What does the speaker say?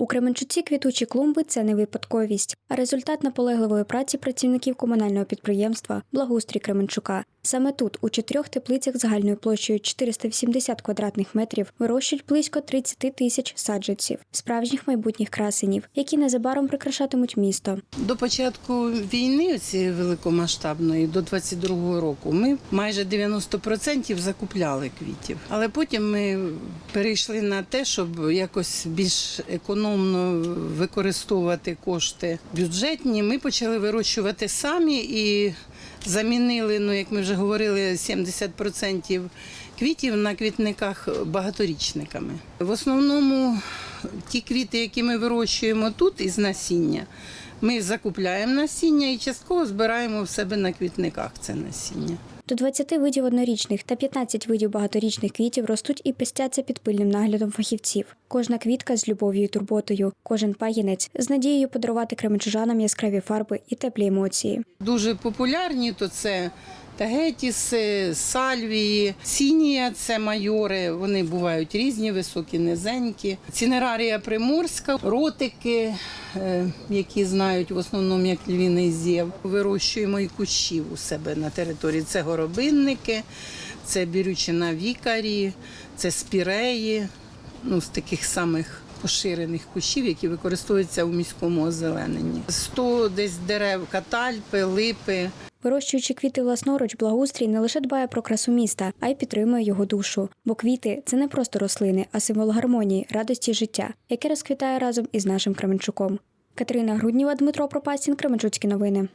У Кременчуці квітучі клумби це не випадковість, а результат наполегливої праці працівників комунального підприємства Благоустрій Кременчука. Саме тут, у чотирьох теплицях загальною площею 480 квадратних метрів, вирощують близько 30 тисяч саджанців, справжніх майбутніх красенів, які незабаром прикрашатимуть місто. До початку війни цієї великомасштабної, до 22-го року, ми майже 90% закупляли квітів. Але потім ми перейшли на те, щоб якось більш економно використовувати кошти бюджетні. Ми почали вирощувати самі і замінили, ну як ми вже говорили, 70% квітів на квітниках багаторічниками. В основному ті квіти, які ми вирощуємо тут із насіння, ми закупляємо насіння і частково збираємо в себе на квітниках це насіння. До 20 видів однорічних та 15 видів багаторічних квітів ростуть і пестяться під пильним наглядом фахівців. Кожна квітка з любов'ю і турботою, кожен пагінець з надією подарувати кременчужанам яскраві фарби і теплі емоції. Дуже популярні то це тагетіси, сальвії, сінія це майори. Вони бувають різні, високі, низенькі. Цінерарія приморська, ротики, е, які знають в основному як львіний зєв. Вирощуємо і кущів у себе на території. Це горобинники, це бірючина вікарі, це спіреї. Ну, з таких самих поширених кущів, які використовуються у міському озелененні. 100 десь дерев, катальпи, липи. Вирощуючи квіти власноруч, благоустрій не лише дбає про красу міста, а й підтримує його душу. Бо квіти це не просто рослини, а символ гармонії, радості життя, яке розквітає разом із нашим Кременчуком. Катерина Грудніва, Дмитро Пропасін, Кременчуцькі новини.